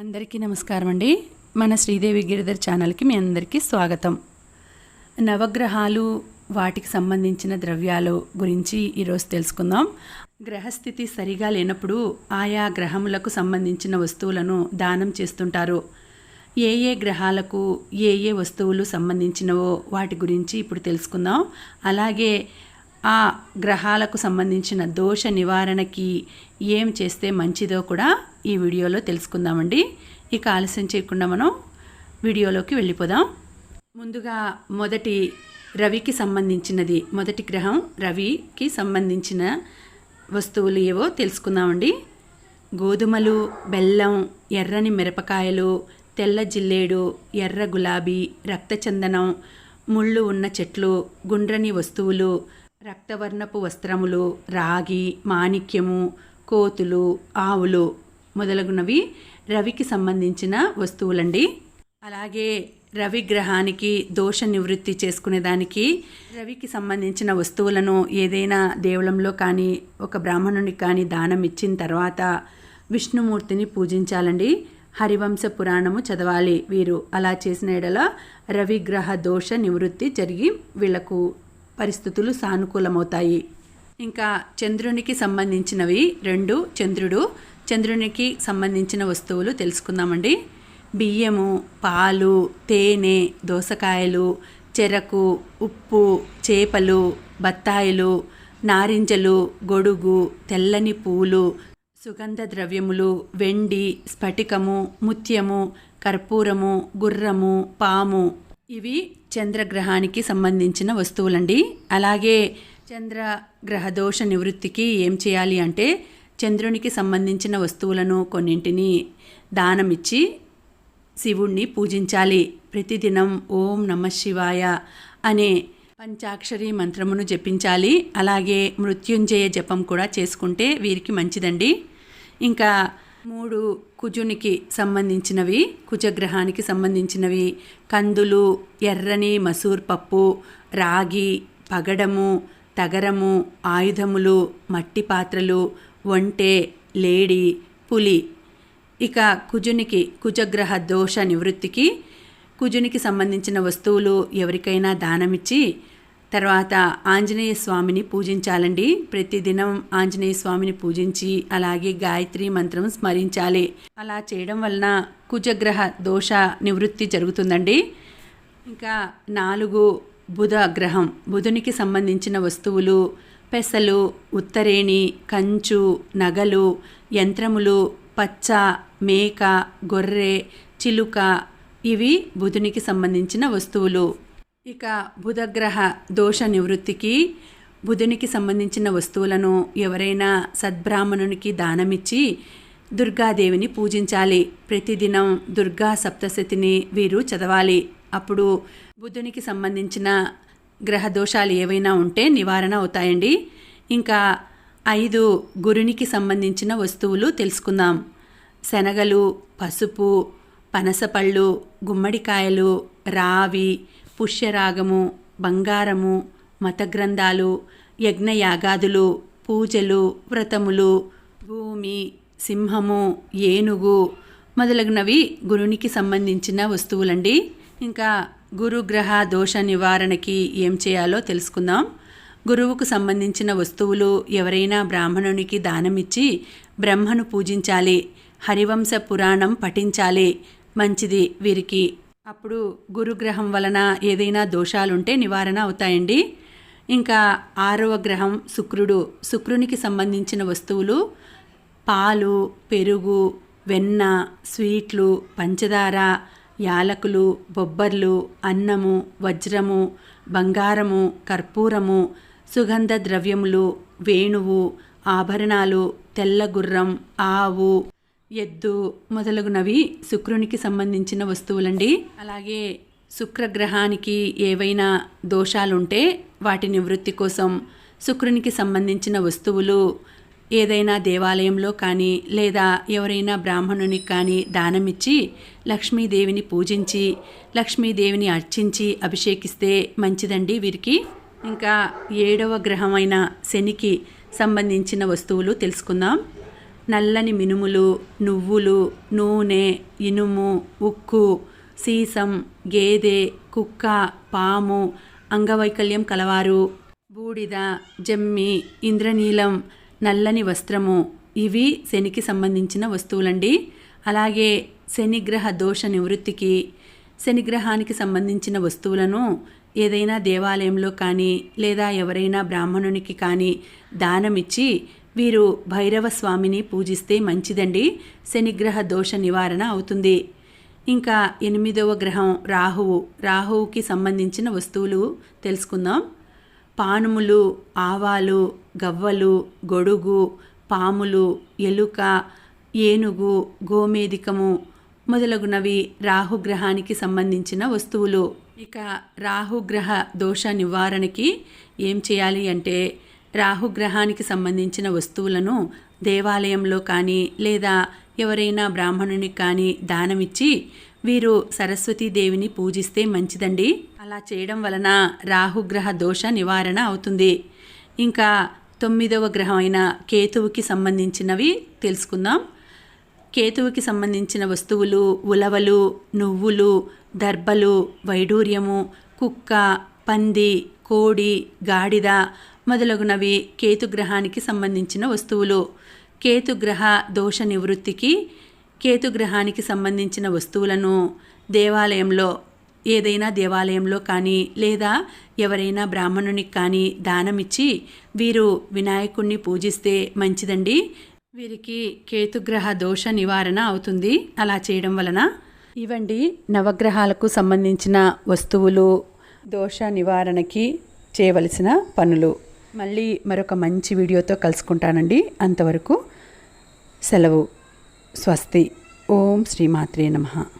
అందరికీ నమస్కారం అండి. మన శ్రీదేవి గిరిధర్ ఛానల్కి మీ అందరికీ స్వాగతం. నవగ్రహాలు వాటికి సంబంధించిన ద్రవ్యాలు గురించి ఈరోజు తెలుసుకుందాం. గ్రహస్థితి సరిగా లేనప్పుడు ఆయా గ్రహములకు సంబంధించిన వస్తువులను దానం చేస్తుంటారు. ఏ ఏ గ్రహాలకు ఏ ఏ వస్తువులు సంబంధించినవో వాటి గురించి ఇప్పుడు తెలుసుకుందాం. అలాగే ఆ గ్రహాలకు సంబంధించిన దోష నివారణకి ఏం చేస్తే మంచిదో కూడా ఈ వీడియోలో తెలుసుకుందామండి. ఇక ఆలస్యం చేయకుండా మనం వీడియోలోకి వెళ్ళిపోదాం. ముందుగా మొదటి రవికి సంబంధించినది మొదటి గ్రహం రవికి సంబంధించిన వస్తువులు ఏవో తెలుసుకుందామండి. గోధుమలు బెల్లం ఎర్రని మిరపకాయలు తెల్ల జిల్లేడు ఎర్ర గులాబీ రక్తచందనం ముళ్ళు ఉన్న చెట్లు గుండ్రని వస్తువులు రక్తవర్ణపు వస్త్రములు రాగి మాణిక్యము కోతులు ఆవులు మొదలగునవి రవికి సంబంధించిన వస్తువులండి. అలాగే రవి గ్రహానికి దోష నివృత్తి చేసుకునేదానికి రవికి సంబంధించిన వస్తువులను ఏదైనా దేవళంలో కానీ ఒక బ్రాహ్మణునికి కానీ దానం ఇచ్చిన తర్వాత విష్ణుమూర్తిని పూజించాలండి. హరివంశ పురాణము చదవాలి వీరు. అలా చేసిన ఎడల రవిగ్రహ దోష నివృత్తి జరిగి వీళ్ళకు పరిస్థితులు సానుకూలమవుతాయి. ఇంకా చంద్రునికి సంబంధించినవి రెండు. చంద్రుడు చంద్రునికి సంబంధించిన వస్తువులు తెలుసుకుందామండి. బియ్యము పాలు తేనె దోసకాయలు చెరకు ఉప్పు చేపలు బత్తాయిలు నారింజలు గొడుగు తెల్లని పూలు సుగంధ ద్రవ్యములు వెండి స్ఫటికము ముత్యము కర్పూరము గుర్రము పాము. ఇవి చంద్రగ్రహానికి సంబంధించిన వస్తువులండి. అలాగే చంద్ర దోష నివృత్తికి ఏం చేయాలి అంటే చంద్రునికి సంబంధించిన వస్తువులను కొన్నింటిని దానమిచ్చి శివుణ్ణి పూజించాలి. ప్రతిదినం ఓం నమ శివాయ అనే పంచాక్షరి మంత్రమును జపించాలి. అలాగే మృత్యుంజయ జపం కూడా చేసుకుంటే వీరికి మంచిదండి. ఇంకా మూడు కుజునికి సంబంధించినవి కుజగ్రహానికి సంబంధించినవి. కందులు ఎర్రని మసూర్ పప్పు రాగి పగడము తగరము ఆయుధములు మట్టి పాత్రలు ఒంటె లేడి పులి. ఇక కుజునికి కుజగ్రహ దోష నివృత్తికి కుజునికి సంబంధించిన వస్తువులు ఎవరికైనా దానమిచ్చి తర్వాత ఆంజనేయ స్వామిని పూజించాలండి. ప్రతిదినం ఆంజనేయ స్వామిని పూజించి అలాగే గాయత్రి మంత్రం స్మరించాలి. అలా చేయడం వలన కుజగ్రహ దోష నివృత్తి జరుగుతుందండి. ఇంకా నాలుగు బుధ గ్రహం. బుధునికి సంబంధించిన వస్తువులు పెసలు ఉత్తరేణి కంచు నగలు యంత్రములు పచ్చ మేక గొర్రె చిలుక ఇవి బుధునికి సంబంధించిన వస్తువులు. ఇక బుధగ్రహ దోష నివృత్తికి బుధునికి సంబంధించిన వస్తువులను ఎవరైనా సద్బ్రాహ్మణునికి దానమిచ్చి దుర్గాదేవిని పూజించాలి. ప్రతిదినం దుర్గా సప్తశతిని వీరు చదవాలి. అప్పుడు బుధునికి సంబంధించిన గ్రహ దోషాలు ఏవైనా ఉంటే నివారణ అవుతాయండి. ఇంకా ఐదు గురునికి సంబంధించిన వస్తువులు తెలుసుకుందాం. శనగలు పసుపు పనసపళ్ళు గుమ్మడికాయలు రావి పుష్యరాగము బంగారము మతగ్రంథాలు యజ్ఞయాగాదులు పూజలు వ్రతములు భూమి సింహము ఏనుగు మొదలగునవి గురునికి సంబంధించిన వస్తువులండి. ఇంకా గురుగ్రహ దోష నివారణకి ఏం చేయాలో తెలుసుకుందాం. గురువుకు సంబంధించిన వస్తువులు ఎవరైనా బ్రాహ్మణునికి దానమిచ్చి బ్రహ్మను పూజించాలి హరివంశ పురాణం పఠించాలి మంచిది వీరికి. అప్పుడు గురుగ్రహం వలన ఏదైనా దోషాలుంటే నివారణ అవుతాయండి. ఇంకా ఆరవ గ్రహం శుక్రుడు. శుక్రునికి సంబంధించిన వస్తువులు పాలు పెరుగు వెన్న స్వీట్లు పంచదార యాలకులు బొబ్బర్లు అన్నము వజ్రము బంగారము కర్పూరము సుగంధ ద్రవ్యములు వేణువు ఆభరణాలు తెల్ల గుర్రం ఆవు ఎద్దు మొదలగునవి శుక్రునికి సంబంధించిన వస్తువులండి. అలాగే శుక్రగ్రహానికి ఏవైనా దోషాలుంటే వాటి నివృత్తి కోసం శుక్రునికి సంబంధించిన వస్తువులు ఏదైనా దేవాలయంలో కానీ లేదా ఎవరైనా బ్రాహ్మణునికి కానీ దానమిచ్చి లక్ష్మీదేవిని పూజించి లక్ష్మీదేవిని అర్చించి అభిషేకిస్తే మంచిదండి వీరికి. ఇంకా ఏడవ గ్రహమైన శనికి సంబంధించిన వస్తువులు తెలుసుకుందాం. నల్లని మినుములు నువ్వులు నూనె ఇనుము ఉక్కు సీసం గేదె కుక్క పాము అంగవైకల్యం కలవారు. బూడిద జమ్మి ఇంద్రనీలం నల్లని వస్త్రము. ఇవి శనికి సంబంధించిన వస్తువులండి. అలాగే శనిగ్రహ దోష నివృత్తికి శనిగ్రహానికి సంబంధించిన వస్తువులను ఏదైనా దేవాలయంలో కానీ లేదా ఎవరైనా బ్రాహ్మణునికి కానీ దానమిచ్చి వీరు భైరవ స్వామిని పూజిస్తే మంచిదండి. శనిగ్రహ దోష నివారణ అవుతుంది. ఇంకా ఎనిమిదవ గ్రహం రాహువు. రాహువుకి సంబంధించిన వస్తువులు తెలుసుకుందాం. పానుములు ఆవాలు గవ్వలు గొడుగు పాములు ఎలుక ఏనుగు గోమేదికము మొదలగునవి రాహుగ్రహానికి సంబంధించిన వస్తువులు. ఇక రాహుగ్రహ దోష నివారణకి ఏం చేయాలి అంటే రాహుగ్రహానికి సంబంధించిన వస్తువులను దేవాలయంలో కానీ లేదా ఎవరైనా బ్రాహ్మణునికి కానీ దానమిచ్చి వీరు సరస్వతీదేవిని పూజిస్తే మంచిదండి. అలా చేయడం వలన రాహుగ్రహ దోష నివారణ అవుతుంది. ఇంకా తొమ్మిదవ గ్రహం అయిన కేతువుకి సంబంధించినవి తెలుసుకుందాం. కేతువుకి సంబంధించిన వస్తువులు ఉలవలు నువ్వులు దర్బలు వైడూర్యము కుక్క పంది కోడి గాడిద మొదలగునవి కేతుగ్రహానికి సంబంధించిన వస్తువులు. కేతుగ్రహ దోష నివృత్తికి కేతుగ్రహానికి సంబంధించిన వస్తువులను దేవాలయంలో ఏదైనా దేవాలయంలో కానీ లేదా ఎవరైనా బ్రాహ్మణునికి కానీ దానమిచ్చి వీరు వినాయకుణ్ణి పూజిస్తే మంచిదండి. వీరికి కేతుగ్రహ దోష నివారణ అవుతుంది. అలా చేయడం వలన ఇవండి నవగ్రహాలకు సంబంధించిన వస్తువులు దోష నివారణకి చేయవలసిన పనులు. మళ్ళీ మరొక మంచి వీడియోతో కలుసుకుంటానండి. అంతవరకు సెలవు. స్వస్తి. ఓం శ్రీమాత్రే నమః.